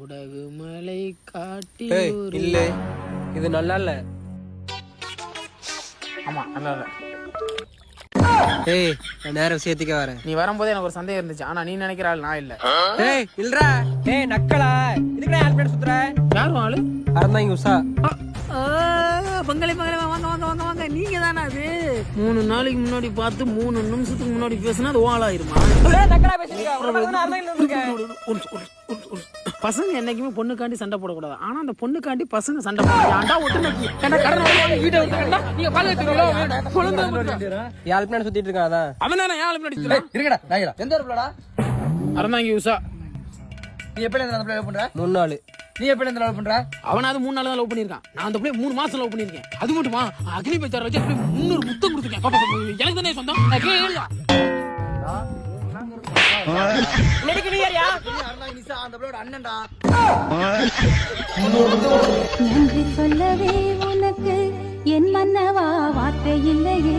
குடகு மலை காட்டி இல்ல. இது நல்லா இல்ல ஆமா நல்லா இல்ல ஏய் நான் நேர விஷயத்துக்கே வரேன். நீ வரும்போது எனக்கு ஒரு சந்தேகம் இருந்துச்சு. ஆனா நீ நினைக்கிற ஆள் நான் இல்ல. ஏய் இல்லடா. ஏய் நக்கலா. இதுக்கு ஹெல்ப் பண்ண சுத்துற? யாரும் ஆளு அறந்தாங்க உஷா. ஆ, பங்களி பங்களி வாங்க வாங்க வாங்க வாங்க நீங்க தானே அது? மூணு நாளைக்கு முன்னாடி பார்த்து மூணு நிமிஷத்துக்கு முன்னாடி பேசினா அது ஓலாயிருமா நக்கலா அறந்தாங்க பசங்க என்னைக்குமே பொண்ணுக்காண்டி சண்டை போடக்கூடாது. ஆனா அந்த பொண்ணுக்காண்டி பசங்க சண்டை போடுறாங்க ஏன்டா ஒட்டுனக்கு? என்ன கடன் வாங்கி வீட்டை விட்டு கட்டினா, நீங்க பால் வச்சுக்கீங்களோ? குழந்தை. ஹெல்ப் பண்ண சுத்திட்டு இருக்கான் அதான்? அவன் தானே சுத்துறான்? இருக்கடா நாயடா எந்த அறந்தாங்கி உஷா நீ எப்படி இந்த பிள்ளை லவ் பண்ற? மூணு நாள். நீ எப்படி இந்த லவ் பண்ற? அவனாவது மூணு நாள் தான் லவ் பண்ணிருக்கான் நான் அந்த பிள்ளை மூணு மாசம் லவ் பண்ணிருக்கேன் அது மட்டுமா? அக்னி பச்சார வச்சு அப்படியே முன்னூறு முத்தம் கொடுத்துருக்கேன். பாப்பா, எனக்கு தானே சொந்தம்? நான் கீழே எழுதா. நிசா அந்த அண்ணன்டா. நன்றி சொல்லவே உனக்கு என் மன்னவா வார்த்தை இல்லையே.